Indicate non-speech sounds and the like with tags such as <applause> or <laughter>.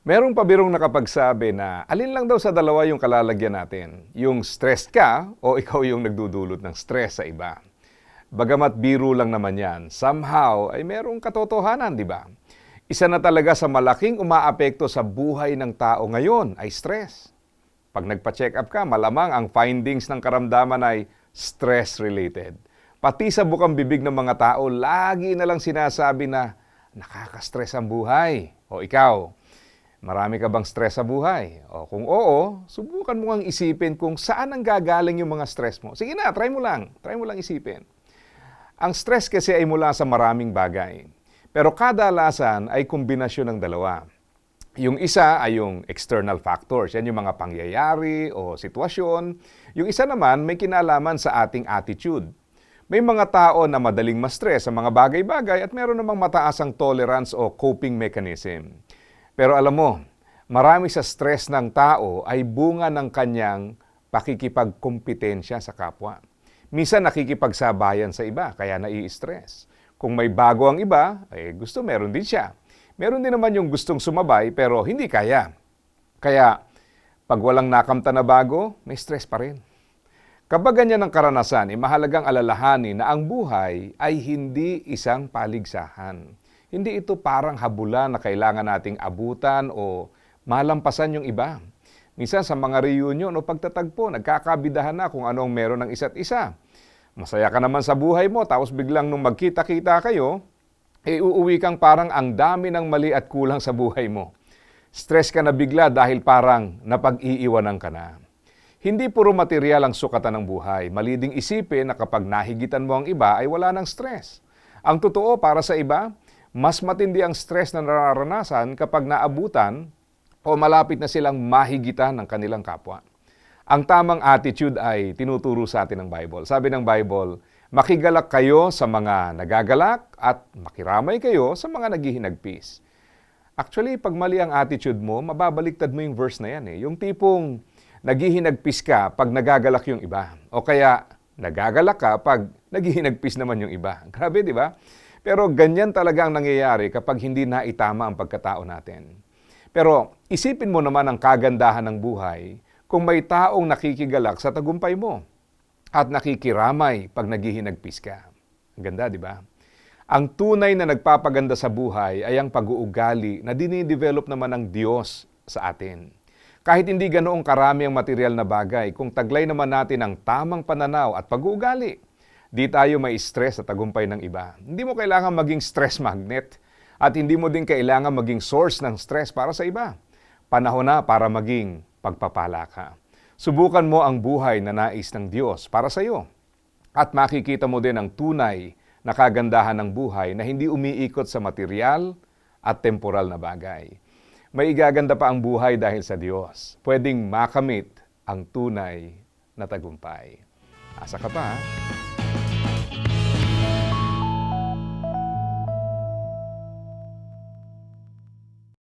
Merong pabirong nakapagsabi na alin lang daw sa dalawa yung kalalagyan natin, yung stressed ka o ikaw yung nagdudulot ng stress sa iba. Bagamat biro lang naman yan, somehow ay merong katotohanan, di ba? Isa na talaga sa malaking umaapekto sa buhay ng tao ngayon ay stress. Pag nagpa-check up ka, malamang ang findings ng karamdaman ay stress-related. Pati sa bukang bibig ng mga tao, lagi na lang sinasabi na nakaka-stress ang buhay. O ikaw, Marami ka bang stress sa buhay? O kung oo, subukan mo ngang isipin kung saan ang gagaling yung mga stress mo. Sige na, try mo lang. Try mo lang isipin. Ang stress kasi ay mula sa maraming bagay. Pero kadalasan ay kombinasyon ng dalawa. Yung isa ay yung external factors. Yan yung mga pangyayari o sitwasyon. Yung isa naman may kinalaman sa ating attitude. May mga tao na madaling ma-stress sa mga bagay-bagay at meron namang mataas ang tolerance o coping mechanism. Pero alam mo, marami sa stress ng tao ay bunga ng kanyang pakikipagkompetensya sa kapwa. Minsan nakikipagsabayan sa iba, kaya nai-stress. Kung may bago ang iba, eh gusto meron din siya. Meron din naman yung gustong sumabay pero hindi kaya. Kaya pag walang nakamta na bago, may stress pa rin. Kapag ganyan ang karanasan, eh, mahalagang alalahanin na ang buhay ay hindi isang paligsahan. Hindi ito parang habulan na kailangan nating abutan o malampasan yung iba. Minsan sa mga reunion o pagtatagpo, nagkakabidahan na kung anong meron ng isa't isa. Masaya ka naman sa buhay mo, tapos biglang nung magkita-kita kayo, eh uuwi kang parang ang dami ng mali at kulang sa buhay mo. Stress ka na bigla dahil parang napag-iiwanan ka na. Hindi puro material ang sukatan ng buhay. Mali ding isipin na kapag nahigitan mo ang iba ay wala ng stress. Ang totoo para sa iba, mas matindi ang stress na nararanasan kapag naabutan o malapit na silang mahigitan ng kanilang kapwa. Ang tamang attitude ay tinuturo sa atin ng Bible. Sabi ng Bible, makigalak kayo sa mga nagagalak at makiramay kayo sa mga naghihinagpis. Actually, pag mali ang attitude mo, mababaliktad mo yung verse na yan eh. Yung tipong naghihinagpis ka pag nagagalak yung iba. O kaya nagagalak ka pag naghihinagpis naman yung iba. <laughs> Grabe, di ba? Pero ganyan talaga ang nangyayari kapag hindi na itama ang pagkatao natin. Pero isipin mo naman ang kagandahan ng buhay kung may taong nakikigalak sa tagumpay mo at nakikiramay pag naghihinagpis ka. Ang ganda, di ba? Ang tunay na nagpapaganda sa buhay ay ang pag-uugali na dinidevelop naman ng Diyos sa atin. Kahit hindi ganoong karami ang material na bagay, kung taglay naman natin ang tamang pananaw at pag-uugali, Di tayo may stress sa tagumpay ng iba. Hindi mo kailangan maging stress magnet at hindi mo din kailangan maging source ng stress para sa iba. Panahon na para maging pagpapala ka. Subukan mo ang buhay na nais ng Diyos para sa iyo. At makikita mo din ang tunay na kagandahan ng buhay na hindi umiikot sa material at temporal na bagay. May igaganda pa ang buhay dahil sa Diyos. Pwedeng makamit ang tunay na tagumpay. Asa ka pa, ha?